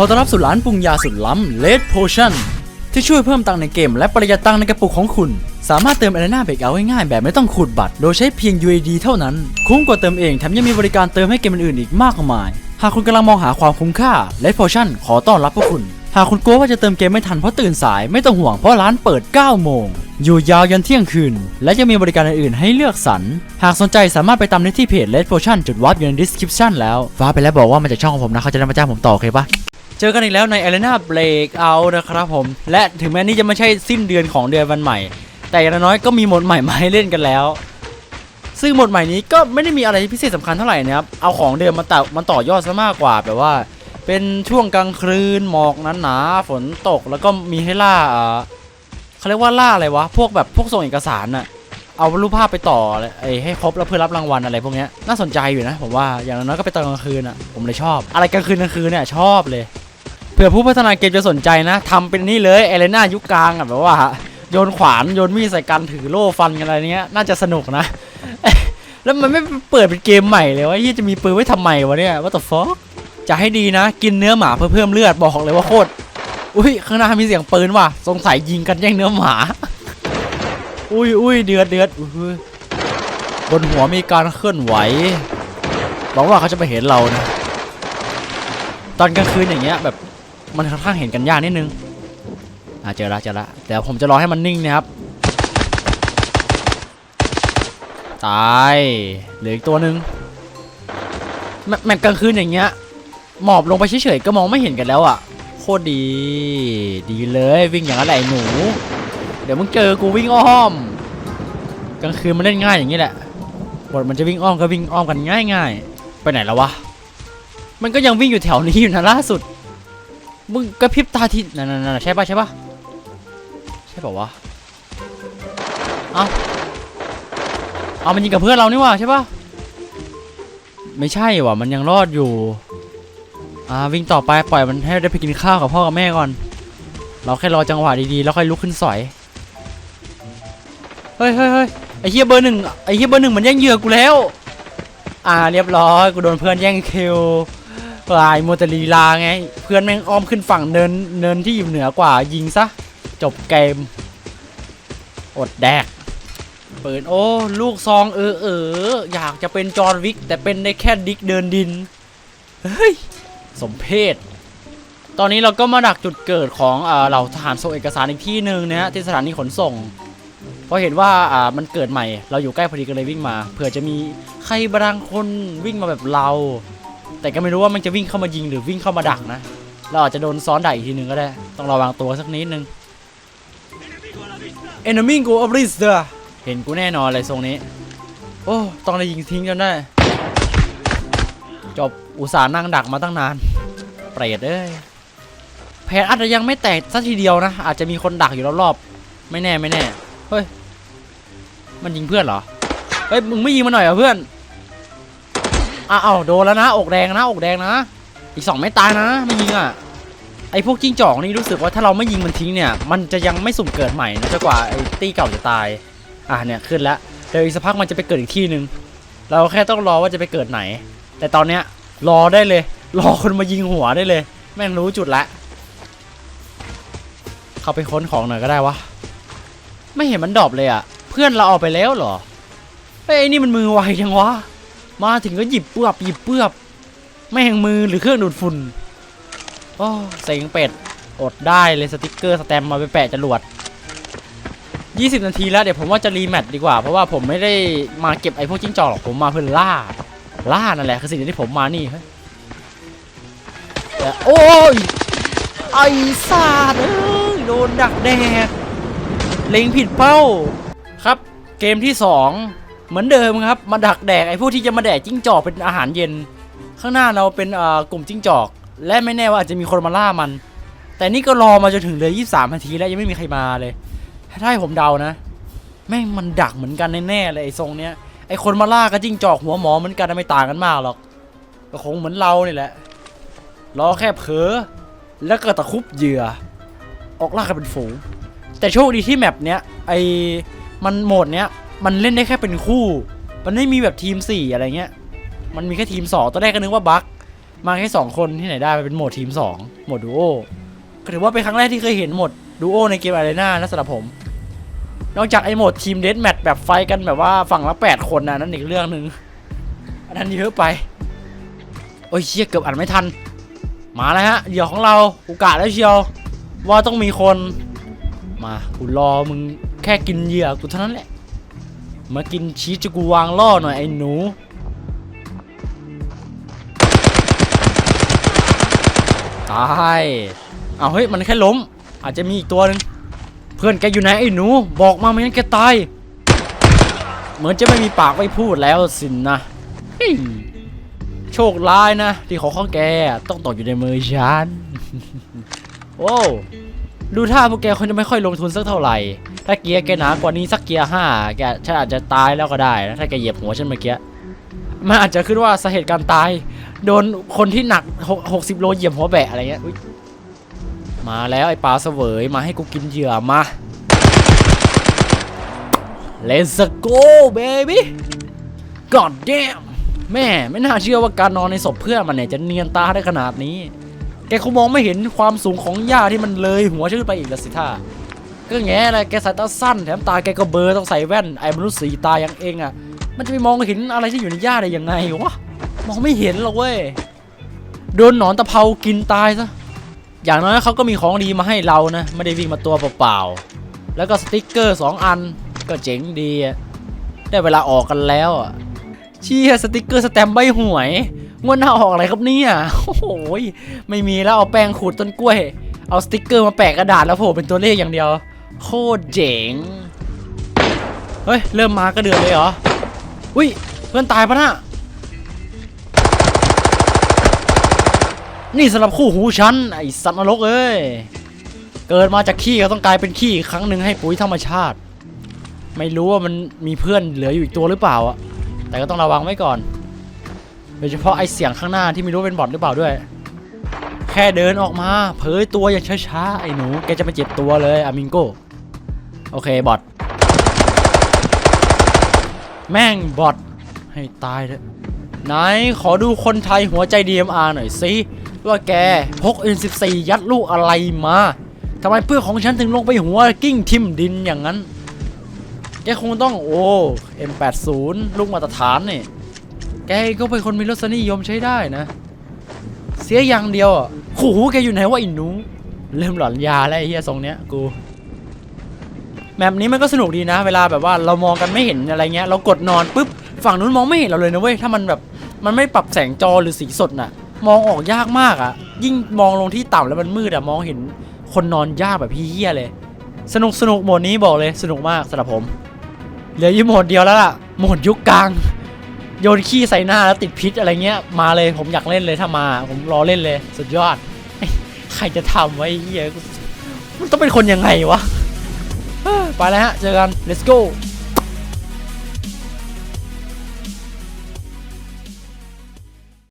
อต้อนรับสู่ร้านปรุงยาสุดล้ำ Red Potion ที่ช่วยเพิ่มตังในเกมและประหยัดตังในกระปุกของคุณ สามารถเติม Arena b r e a k o u t ง่ายๆแบบไม่ต้องขูดบัตร โดยใช้เพียง UAD เท่านั้น คุ้มกว่าเติมเองแถมยังมีบริการเติมให้เกมอื่นๆอีกมากมาย หากคุณกำลังมองหาความคุ้มค่า Red Potion ขอต้อนรับพวกคุณ หากคุณกลัวว่าจะเติมเกมไม่ทันเพราะตื่นสายไม่ต้องห่วงเพราะร้านเปิด 9 โมง อยู่ยาวยันเที่ยงคืน และยังมีบริการอื่นๆให้เลือกสรร หากสนใจสามารถไปตามได้ที่เพจ Red Potion จุดวับอยู่ใน description แล้ว ฟ้าไปแล้วบอกว่ามาจากช่องของผมนะเขาจะได้มาจ้างผมต่อโอเคปะ เจอกันอีกแล้วใน Arena Breakout นะครับผม และถึงแม้นี่จะไม่ใช่สิ้นเดือนของเดือนวันใหม่ แต่อย่างน้อยก็มีโหมดใหม่มาให้เล่นกันแล้ว ซึ่งโหมดใหม่นี้ก็ไม่ได้มีอะไรพิเศษสำคัญเท่าไหร่นะครับ เอาของเดิมมาต่อมันต่อยอดซะมากกว่าแบบว่า เป็นช่วงกลางคืนหมอกน้ำหนาฝนตกแล้วก็มีให้ล่าอ่าเขาเรียกว่าล่าอะไรวะ พวกแบบพวกส่งเอกสารน่ะเอารูปภาพไปต่อไอ้ให้ครบแล้วเพื่อรับรางวัลอะไรพวกนี้น่าสนใจอยู่นะผมว่าอย่างน้อยก็ไปตอนกลางคืนอะผมเลยชอบ อะไรกลางคืนกลางคืนเนี่ยชอบเลย ผื่อผู้พัฒนาเกมจะสนใจนะทำเป็นนี่เลยเอเลน่ายุคกลางอะแบบว่า โยนขวานโยนมีดใส่กันถือโล่ฟันกันอะไรเนี้ยน่าจะสนุกนะ แล้วมันไม่เปิดเป็นเกมใหม่เลยว่ายี่จะมีปืนไว้ทำไมวะเนี่ยว่าแต่ฟอกจะให้ดีนะ กินเนื้อหมาเพื่อเพิ่มเลือดบอกเลยว่าโคตรอุ้ยข้างหน้ามีเสียงปืนว่ะสงสัยยิงกันแย่งเนื้อหมา อุ้ยอุ้ยเดือดเดือดบนหัวมีการเคลื่อนไหวหวังว่าเขาจะไปเห็นเรานะตอนกลางคืนอย่างเงี้ยแบบ มันค่อนข้างเห็นกันยากนิดนึงอ่าเจอละเจอละแต่ผมจะรอให้มันนิ่งนะครับ ตายเหลืออีกตัวหนึ่งแมแมปกลางคืนอย่างเงี้ย หมอบลงไปเฉยๆก็มองไม่เห็นกันแล้วอะโคตรดี ดีเลยวิ่งอย่างนั้นแหละไอ้หนู เดี๋ยวมึงเจอกูวิ่งอ้อมกลางคืนมันเล่นง่ายอย่างนี้แหละบทมันจะวิ่งอ้อมก็วิ่งอ้อมกันง่ายๆ ไปไหนแล้ววะ มันก็ยังวิ่งอยู่แถวนี้อยู่นะล่าสุด มึงกระพริบตาทีนั่นๆๆใช่ปะใช่ปะใช่ปะวะเอาเอามันยิงกับเพื่อนเรานี่ว่าใช่ปะไม่ใช่ว่ะมันยังรอดอยู่อ่าวิ่งต่อไปปล่อยมันให้ได้ไปกินข้าวกับพ่อกับแม่ก่อน เราแค่รอจังหวะดีๆแล้วค่อยลุกขึ้นสอยเฮ้ยเฮ้ยเฮ้ยไอเฮียเบอร์หนึ่งไอเฮียเบอร์หนึ่งมันแย่งเหยื่อกูแล้ว อ่าเรียบร้อยกูโดนเพื่อนแย่งคิว ลายมัวแต่ลีลาไง เพื่อนแม่งอ้อมขึ้นฝั่งเนินเนินที่อยู่เหนือกว่ายิงซะ จบเกม อดแดก เปิดโอ้ ลูกซองเออเอออยากจะเป็นจอห์วิก แต่เป็นได้แค่ดิกเดินดิน เฮ้ย สมเพศ ตอนนี้เราก็มาดักจุดเกิดของเหล่าทหารส่งเอกสารอีกที่หนึ่งนะฮะที่สถานีขนส่งเพราะเห็นว่าอ่ามันเกิดใหม่ เราอยู่ใกล้พอดีก็เลยวิ่งมา เผื่อจะมีใครบางคนวิ่งมาแบบเรา แต่ก็ไม่รู้ว่ามันจะวิ่งเข้ามายิงหรือวิ่งเข้ามาดักนะ เราอาจจะโดนซ้อนดักอีกทีหนึ่งก็ได้ ต้องระวังตัวสักนิดนึง Enemy go of r i s t เห็นกูแน่นอนเลยทรงนี้ โอ้ต้องได้ยิงทิ้งจนได้ จบอุตส่าห์นั่งดักมาตั้งนาน เปรตเอ้ยแผนอาจจะยังไม่แตกสักทีเดียวนะ อาจจะมีคนดักอยู่รอบๆ ไม่แน่ไม่แน่ เฮ้ย มันยิงเพื่อนเหรอ เฮ้ย มึงไม่ยิงมันหน่อยเหรอเพื่อน อ้าวโดนแล้วนะ อกแดงนะ อกแดงนะ อีกสองไม่ตายนะ ไม่ยิงอะ ไอพวกจิ้งจอกนี่รู้สึกว่าถ้าเราไม่ยิงมันทิ้งเนี่ย มันจะยังไม่สุ่มเกิดใหม่นะจนกว่าไอตี้เก่าจะตาย อะเนี่ยขึ้นแล้วเดี๋ยวอีกสักพักมันจะไปเกิดอีกที่หนึ่งเราแค่ต้องรอว่าจะไปเกิดไหน แต่ตอนเนี้ยรอได้เลย รอคนมายิงหัวได้เลย แม่งรู้จุดละเข้าไปค้นของหน่อยก็ได้วะ ไม่เห็นมันดรอปเลยอะ เพื่อนเราเอาไปแล้วเหรอไอ้นี่มันมือไวจังวะ มาถึงก็หยิบเปือบหยิบเปือบแม่งมือหรือเครื่องดูดฝุ่นโอ้เซ็งเป็ดอดได้เลยสติกเกอร์สแตมมาไปแปะจรวด 20 นาทีแล้วเดี๋ยวผมว่าจะรีแมตช์ดีกว่า เพราะว่าผมไม่ได้มาเก็บไอ้พวกจิ้งจอกหรอกผมมาเพื่อล่า ล่านั่นแหละคือสิ่งที่ผมมานี่เฮ้ยโอ้ยไอ้สาดเอ้ยโดนดักแดกเล็งผิดเป้าครับ เกมที่ 2 เหมือนเดิมครับมาดักแดกไอ้พวกที่จะมาแดกจิ้งจอกเป็นอาหารเย็น ข้างหน้าเราเป็นอ่อกลุ่มจิ้งจอก และไม่แน่ว่าอาจจะมีคนมาล่ามัน แต่นี่ก็รอมาจนถึงเลย23นาทีแล้วยังไม่มีใครมาเลย ถ้าให้ผมเดานะแม่งมันดักเหมือนกันแน่ๆเลยไอ้ทรงเนี้ยไอ้คนมาล่ากับจิ้งจอกหัวหมอเหมือนกันไม่ต่างกันมากหรอกก็คงเหมือนเราเนี่แหละรอแค่เผลอแล้วก็ตะคุบเหยื่อ ออกล่ากันเป็นฝูง แต่โชคดีที่แมปเนี้ยไอ้มันโหมดเนี้ย มันเล่นได้แค่เป็นคู่ มันไม่มีแบบทีม 4 อะไรเงี้ย มันมีแค่ทีม 2 ตอนแรกก็นึกว่าบั๊กมาแค่สองคนที่ไหนได้ไปเป็นโหมดทีมสองโหมดดูโอถือว่าเป็นครั้งแรกที่เคยเห็นโหมดดูโอในเกมอารีนานะสำหรับผม นอกจากไอ้โหมดทีมเด a แมทแบบไฟกันแบบว่าฝั่งละ 8 คนนะนั่นอีกเรื่องหนึ่งอันนั้นเยอะไป โอ้ยเชี่ยเกือบอ่านไม่ทัน มาแล้วฮะเหยื่อของเรากูกะแล้วเชียว ว่าต้องมีคน มากูรอมึงแค่กินเหยื่อกูเท่านั้นแหละ มากินชีสจะกูวางล่อหน่อยไอ้หนู ตาย เอาเฮ้ย มันแค่ล้ม อาจจะมีอีกตัวหนึ่งเพื่อนแกอยู่ไหนไอ้หนู บอกมาไม่งั้นแกตาย เหมือนจะไม่มีปากไว้พูดแล้วสินนะเฮ้ยโชคร้ายนะ ที่ของของแกต้องตกอยู่ในมือฉัน โอ้ ดูท่าพวกแกคงจะไม่ค่อยลงทุนสักเท่าไหร่ ถ้าเกียร์แกหนากว่านี้สักเกียร์ห้าแกฉันอาจจะตายแล้วก็ได้นะถ้าแกเหยียบหัวฉันเมื่อกี้มันอาจจะขึ้นว่าสาเหตุการตาย โดนคนที่หนักหกสิบโลเหยียบหัวแบะอะไรเงี้ยมาแล้วไอ้ปลาเสวยมาให้กูกินเหยื่อมา Let's go baby God damn แม่ไม่น่าเชื่อว่าการนอนในศพเพื่อนมันเนี่ยจะเนียนตาได้ขนาดนี้ แกคงมองไม่เห็นความสูงของหญ้าที่มันเลยหัวฉันขึ้นไปอีกละสิท่า ก็แง่เลยแกสายตาสั้นแถมตาแกก็เบลอต้องใส่แว่นไอ้มนุษย์สีตาอย่างเองอะ มันจะไปมองเห็นอะไรที่อยู่ในหญ้าได้ยังไงวะมองไม่เห็นหรอกเว้ยโดนหนอนตะเภากินตายซะอย่างน้อยเขาก็มีของดีมาให้เรานะไม่ได้วิ่งมาตัวเปล่าๆแล้วก็สติกเกอร์สองอันก็เจ๋งดีได้เวลาออกกันแล้วอะเชี่ยสติกเกอร์สแตมใบหวยงวดหน้าออกอะไรครับเนี่ยโอ้โหยไม่มีแล้วเอาแป้งขูดต้นกล้วย เอาสติกเกอร์มาแปะกระดาษแล้วโผล่เป็นตัวเลขอย่างเดียว โคตรเจ๋ง เฮ้ย เริ่มมาก็เดือดเลยเหรอ อุ้ย เพื่อนตายปะน่ะนี่สำหรับคู่หูฉัน ไอสัตว์นรกเอ้ย เกิดมาจากขี้ก็ต้องกลายเป็นขี้อีกครั้งหนึ่งให้ปุ๋ยธรรมชาติ ไม่รู้ว่ามันมีเพื่อนเหลืออยู่อีกตัวหรือเปล่าอะแต่ก็ต้องระวังไว้ก่อน โดยเฉพาะไอเสียงข้างหน้าที่ไม่รู้เป็นบอทหรือเปล่าด้วย ค่เดินออกมาเผยตัวอย่างช้าๆไอ้หนูแกจะไปเจ็บตัวเลยอามิงโกโอเคบอทแม่งบอทให้ตายเถอะไหนขอดูคนไทยหัวใจ DMR หน่อยสิว่าแกพก N14 ยัดลูกอะไรมาทำไมเพื่อของฉันถึงลงไปหัวกิ้งทิมดินอย่างนั้นแกคงต้องโอ้ M80 ลูกมาตรฐานนี่แกก็เป็นคนมีรสนิยมใช้ได้นะ เสียอย่างเดียวอะ ขู่แกอยู่ไหนวะไอินนูเริ่มหลอนยาแล้วไอ้เฮียทรงเนี้ยกูแมปนี้มันก็สนุกดีนะ เวลาแบบว่าเรามองกันไม่เห็นอะไรเงี้ย เรากดนอนปุ๊บฝั่งนู้นมองไม่เห็นเราเลยนะเว้ยถ้ามันแบบมันไม่ปรับแสงจอหรือสีสดน่ะ มองออกยากมากอะ ยิ่งมองลงที่ต่ำแล้วมันมืดอะมองเห็นคนนอนยากแบบพี่เฮียเลย สนุกสนุกโหมดนี้บอกเลยสนุกมากสำหรับผมเหลือยู่โหมดเดียวแล้วล่ะโหมดยุคกลาง โยนขี้ใส่หน้าแล้วติดพิษอะไรเงี้ยมาเลยผมอยากเล่นเลยถ้ามา ผมรอเล่นเลย สุดยอด ใครจะทำไว้เฮียมันต้องเป็นคนยังไงวะไปแล้วฮะ เจอกัน let's go